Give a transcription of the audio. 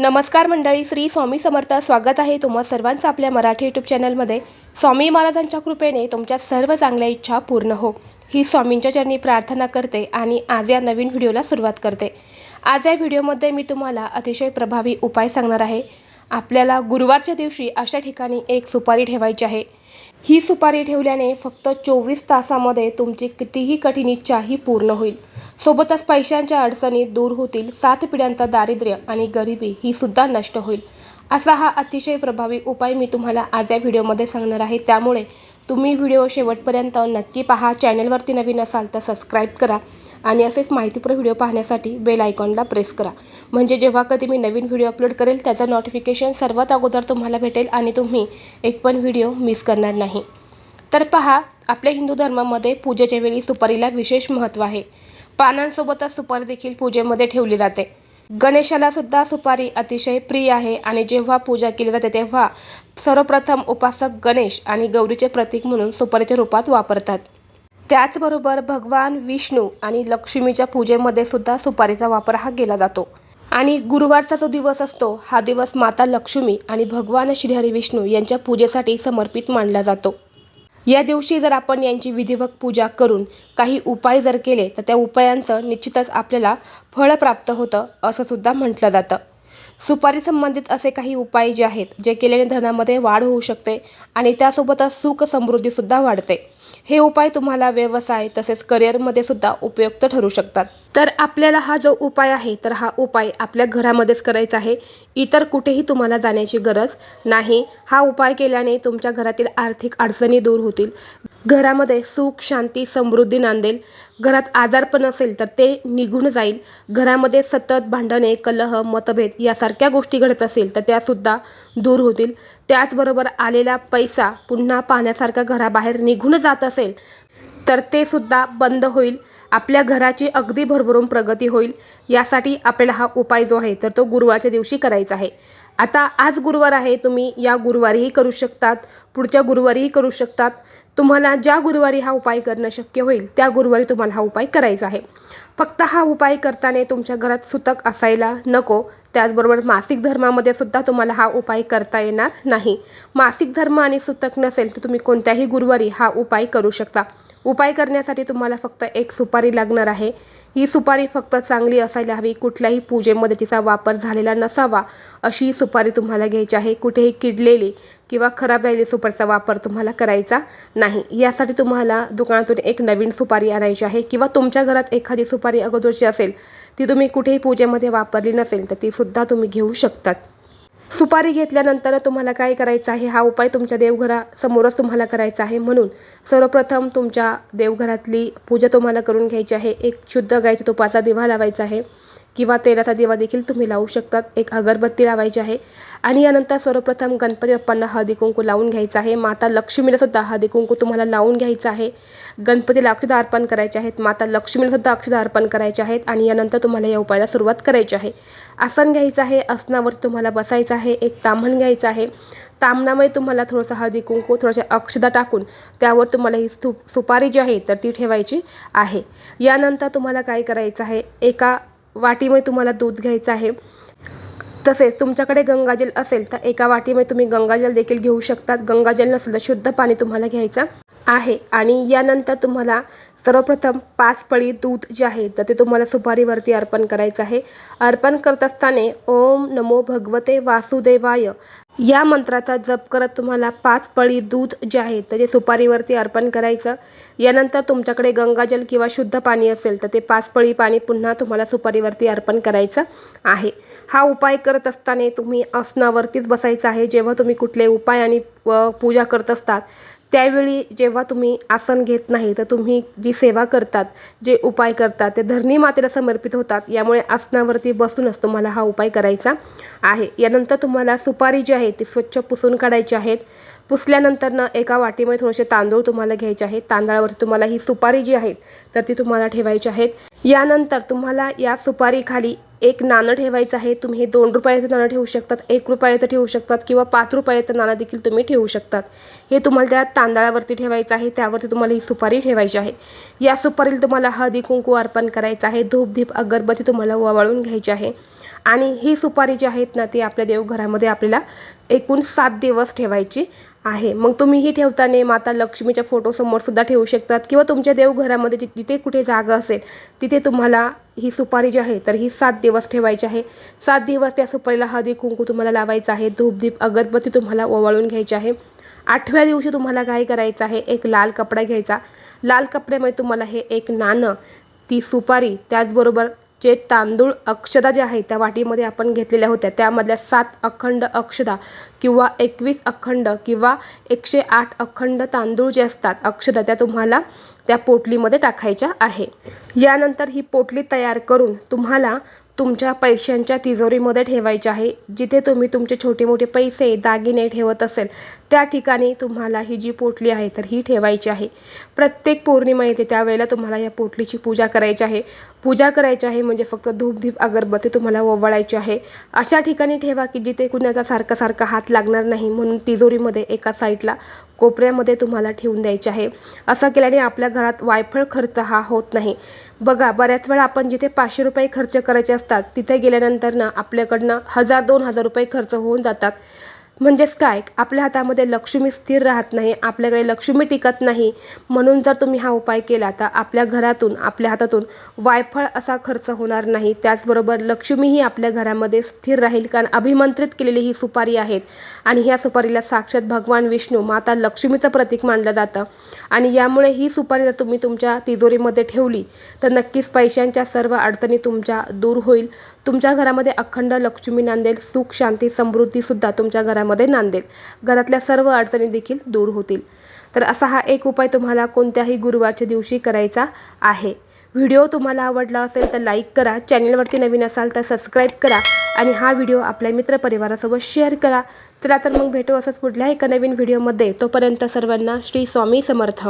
नमस्कार मंडळी श्री स्वामी समर्थ स्वागत आहे तुम्हा सर्वांचं आपल्या मराठी यूट्यूब चॅनलमध्ये. स्वामी महाराजांच्या कृपेने तुमच्या सर्व चांगल्या इच्छा पूर्ण हो. ही स्वामींच्या चरणी प्रार्थना करते आणि आज या नवीन व्हिडिओला सुरुवात करते. आज या व्हिडिओमध्ये मी तुम्हाला अतिशय प्रभावी उपाय सांगणार आहे. आपल्याला गुरुवारच्या दिवशी अशा ठिकाणी एक सुपारी ठेवायची आहे. ही सुपारी ठेवल्याने फक्त चोवीस तासामध्ये तुमची कितीही कठीण इच्छा ही पूर्ण होईल. सोबतच पैशांच्या अडचणी दूर होतील सात पिढ्यांचा दारिद्र्य आणि गरिबी ही सुद्धा नष्ट होईल. असा हा अतिशय प्रभावी उपाय मी तुम्हाला आज या व्हिडिओमध्ये सांगणार आहे. त्यामुळे तुम्ही व्हिडिओ शेवटपर्यंत नक्की पहा. चॅनलवरती नवीन असाल तर सबस्क्राईब करा. आणि असेच माहितीपूर्ण व्हिडिओ पाहण्यासाठी बेल आयकॉनला प्रेस करा. म्हणजे जेव्हा कधी मी नवीन व्हिडिओ अपलोड करेल त्याचं नोटिफिकेशन सर्वात अगोदर तुम्हाला भेटेल आणि तुम्ही एक पण व्हिडिओ मिस करणार नाही. तर पहा आपल्या हिंदू धर्मामध्ये पूजेच्या वेळी सुपारीला विशेष महत्त्व आहे. पानांसोबतच सुपारी देखील पूजेमध्ये ठेवली जाते. गणेशाला सुद्धा सुपारी अतिशय प्रिय आहे आणि जेव्हा पूजा केली जाते तेव्हा सर्वप्रथम उपासक गणेश आणि गौरीचे प्रतीक म्हणून सुपारीच्या रूपात वापरतात. त्याचबरोबर भगवान विष्णू आणि लक्ष्मीच्या पूजेमध्ये सुद्धा सुपारीचा वापर हा केला जातो. आणि गुरुवारचा जो दिवस असतो हा दिवस माता लक्ष्मी आणि भगवान श्रीहरी विष्णू यांच्या पूजेसाठी समर्पित मानला जातो. या दिवशी जर आपण यांची विधिवत पूजा करून काही उपाय जर केले तर त्या उपायांचं निश्चितच आपल्याला फळ प्राप्त होतं असं सुद्धा म्हटलं जातं. सुपारी संबंधित असे काही उपाय जे आहेत जे केल्याने धनामध्ये वाढ होऊ शकते आणि त्यासोबतच सुख समृद्धीसुद्धा वाढते. हे उपाय तुम्हाला व्यवसाय तसेच करिअरमध्ये सुद्धा उपयुक्त ठरू शकतात. तर आपल्याला हा जो उपाय आहे तर हा उपाय आपल्या घरामध्येच करायचा आहे. इतर कुठेही तुम्हाला जाण्याची गरज नाही. हा उपाय केल्याने तुमच्या घरातील आर्थिक अडचणी दूर होतील. घरामध्ये सुख शांती समृद्धी नांदेल. घरात आजारपण असेल तर ते निघून जाईल. घरामध्ये सतत भांडणे कलह मतभेद यासारख्या गोष्टी घडत असेल तर त्यासुद्धा दूर होतील. त्याचबरोबर आलेला पैसा पुन्हा पाहण्यासारखा घराबाहेर निघून जात असेल तर ते सुद्धा बंद होईल. आपल्या घराची अगदी भरभरून प्रगती होईल. यासाठी आपल्याला हा उपाय जो आहे तर तो गुरुवारच्या दिवशी करायचा आहे. आता आज गुरुवार आहे तुम्ही या गुरुवारीही करू शकतात. पुढच्या गुरुवारीही करू शकतात. तुम्हाला ज्या गुरुवारी हा उपाय करणं शक्य होईल त्या गुरुवारी तुम्हाला हा उपाय करायचा आहे. फक्त हा उपाय करताना तुमच्या घरात सुतक असायला नको. त्याचबरोबर मासिक धर्मामध्ये सुद्धा तुम्हाला हा उपाय करता येणार नाही. मासिक धर्म आणि सुतक नसेल तर तुम्ही कोणत्याही गुरुवारी हा उपाय करू शकता. उपाय करण्यासाठी तुम्हाला फक्त एक सुपारी लागणार आहे. ही सुपारी फक्त चांगली असायला हवी. कुठल्याही पूजेमध्ये तिचा वापर झालेला नसावा अशी सुपारी तुम्हाला घ्यायची आहे. कुठेही किडलेली किंवा खराब झालेली सुपारीचा वापर तुम्हाला करायचा नाही. यासाठी तुम्हाला दुकानातून एक नवीन सुपारी आणायची आहे किंवा तुमच्या घरात एखादी सुपारी अगोदरची असेल ती तुम्ही कुठेही पूजेमध्ये वापरली नसेल तर तीसुद्धा तुम्ही घेऊ शकतात. सुपारी घेतल्यानंतर तुम्हाला काय करायचं आहे? हा उपाय तुमच्या देवघरासमोरच तुम्हाला करायचा आहे म्हणून. सर्वप्रथम तुमच्या देवघरातली पूजा तुम्हाला करून घ्यायची आहे. एक शुद्ध गायच्या तुपाचा दिवा लावायचा आहे. किंवा तेलाचा दिवा देखील तुम्ही लावू शकतात. एक अगरबत्ती लावायची आहे. आणि यानंतर सर्वप्रथम गणपती बाप्पांना हळदी कुंकू लावून घ्यायचं आहे. माता लक्ष्मीला सुद्धा हळदी कुंकू तुम्हाला लावून घ्यायचं आहे. गणपतीला अक्षदा अर्पण करायचे आहेत. माता लक्ष्मीला सुद्धा अक्षदा अर्पण करायचे आहेत. आणि यानंतर तुम्हाला या उपायाला सुरुवात करायची आहे. आसन घ्यायचं आहे. आसनावर तुम्हाला बसायचं आहे. एक ताम्हण घ्यायचं आहे. तामणामध्ये तुम्हाला थोडंसं हळदी कुंकू थोडंसं अक्षदा टाकून त्यावर तुम्हाला ही स्तूप सुपारी जी आहे तर ती ठेवायची आहे. यानंतर तुम्हाला काय करायचं आहे? एका वाटीमध्ये तुम्हाला दूध घ्यायचं आहे. तसेच तुमच्याकडे गंगाजल असेल तर एका वाटीमध्ये तुम्ही गंगाजल देखील घेऊ शकतात. गंगाजल नसेल तर शुद्ध पाणी तुम्हाला घ्यायचं आहे. आणि यानंतर तुम्हाला सर्वप्रथम पाच पळी दूध जे आहे तर ते तुम्हाला सुपारीवरती अर्पण करायचं आहे. अर्पण करत असताना ओम नमो भगवते वासुदेवाय. या मंत्राचा जप करत तुम्हाला पाच पळी दूध जे आहे तर ते सुपारीवरती अर्पण करायचं. यानंतर तुमच्याकडे गंगाजल किंवा शुद्ध पाणी असेल तर ते पाच पळी पाणी पुन्हा तुम्हाला सुपारीवरती अर्पण करायचं आहे. हा उपाय करत असताना तुम्ही आसनावरतीच बसायचं आहे. जेव्हा तुम्ही कुठले उपाय आणि पूजा करत असतात त्यावेळी जेव्हा तुम्ही आसन घेत नाही तर तुम्ही जी सेवा करतात जे उपाय करतात ते धरणी मातेला समर्पित होतात. यामुळे आसनावरती बसूनच तुम्हाला हा उपाय करायचा आहे. यानंतर तुम्हाला सुपारी जी आहे ती स्वच्छ पुसून काढायची आहेत. पुसल्यानंतरनं एका वाटीमध्ये थोडेसे तांदूळ तुम्हाला घ्यायचे आहेत. तांदळावरती तुम्हाला ही सुपारी जी आहेत तर ती तुम्हाला ठेवायची आहेत. यानंतर तुम्हाला या सुपारीखाली एक नाणं ठेवायचं आहे तुम्ही हे दोन रुपयाचं नाणं ठेवू शकतात एक रुपयाचं ठेवू शकतात किंवा पाच रुपयाचं नाणं देखील तुम्ही ठेवू शकतात. हे तुम्हाला त्या तांदळावरती ठेवायचं आहे त्यावरती तुम्हाला ही सुपारी ठेवायची आहे. या सुपारीला तुम्हाला हळदी कुंकू अर्पण करायचं आहे धूपधीप अगरबत्ती तुम्हाला ववाळून घ्यायची आहे. आणि ही सुपारी जी आहेत ना ती आपल्या देवघरामध्ये आपल्याला एकूण सात दिवस ठेवायची. आहे. मग तुम्ही ही ठेवताना माता लक्ष्मीच्या फोटोसमोरसुद्धा ठेवू शकतात किंवा तुमच्या देवघरामध्ये जि- जिथे कुठे जागा असेल तिथे तुम्हाला ही सुपारी जी आहे तर ही सात दिवस ठेवायची आहे. सात दिवस त्या सुपारीला हळदी कुंकू तुम्हाला लावायचं आहे. धूपदीप अगरबत्ती तुम्हाला ओवाळून घ्यायची आहे. आठव्या दिवशी तुम्हाला काय करायचं आहे. एक लाल कपडा घ्यायचा. लाल कपड्यामध्ये तुम्हाला हे एक नाणं ती सुपारी त्याचबरोबर जे तांदूळ अक्षदा ज्या आहेत त्या वाटीमध्ये आपण घेतलेल्या होत्या. त्यामधल्या सात अखंड अक्षदा किंवा एकवीस अखंड किंवा एकशे आठ अखंड तांदूळ जे असतात अक्षदा त्या तुम्हाला त्या पोटलीमध्ये टाकायच्या आहे. यानंतर ही पोटली तयार करून तुम्हाला तुमच्या पैशांच्या तिजोरीमध्ये ठेवायचे आहे. जिथे तुम्ही तुमचे छोटे मोठे पैसे दागिने ठेवत असेल त्या ठिकाणी तुम्हाला ही जी पोटली आहे तर ही ठेवायची आहे. प्रत्येक पौर्णिमा येते त्यावेळेला तुम्हाला या पोटलीची पूजा करायची आहे. पूजा करायची आहे म्हणजे फक्त धूपधीप अगरबत्ती तुम्हाला ओवाळायची आहे. अशा ठिकाणी ठेवा की जिथे कुणाचा सारखा सारखा हात लागणार नाही म्हणून तिजोरीमध्ये एका साईडला कोपऱ्यामध्ये तुम्हाला ठेवून द्यायचे आहे. असं केल्याने आपल्या घरात वायफळ खर्च हा होत नाही. बघा बऱ्याच वेळा आपण जिथे पाचशे रुपये खर्च करायचे असतात तिथे गेल्यानंतर ना आपल्याकडनं हजार दोन हजार रुपये खर्च होऊन जातात. म्हणजेच काय? आपल्या हातामध्ये लक्ष्मी स्थिर राहत नाही आपल्याकडे लक्ष्मी टिकत नाही. म्हणून जर तुम्ही हा उपाय केला तर आपल्या घरातून आपल्या हातातून वायफळ असा खर्च होणार नाही. त्याचबरोबर लक्ष्मीही आपल्या घरामध्ये स्थिर राहील कारण अभिमंत्रित केलेली ही सुपारी आहेत. आणि ह्या सुपारीला साक्षात भगवान विष्णू माता लक्ष्मीचं प्रतीक मानलं जातं. आणि यामुळे ही सुपारी जर तुम्ही तुमच्या तिजोरीमध्ये ठेवली तर नक्कीच पैशांच्या सर्व अडचणी तुमच्या दूर होईल. तुमच्या घरामध्ये अखंड लक्ष्मी नांदेल सुख शांती समृद्धीसुद्धा तुमच्या घरामध्ये नांदेल घरातल्या सर्व अडचणी देखील दूर होतील. तर असा हा एक उपाय तुम्हाला कोणत्याही गुरुवारच्या दिवशी करायचा आहे. व्हिडिओ तुम्हाला आवडला असेल तर लाईक करा चॅनलवरती नवीन असाल तर सबस्क्राईब करा आणि हा व्हिडिओ आपल्या मित्रपरिवारासोबत शेअर करा. चला तर मग भेटू असंच पुढल्या एका नवीन व्हिडिओमध्ये. तोपर्यंत सर्वांना श्री स्वामी समर्थ.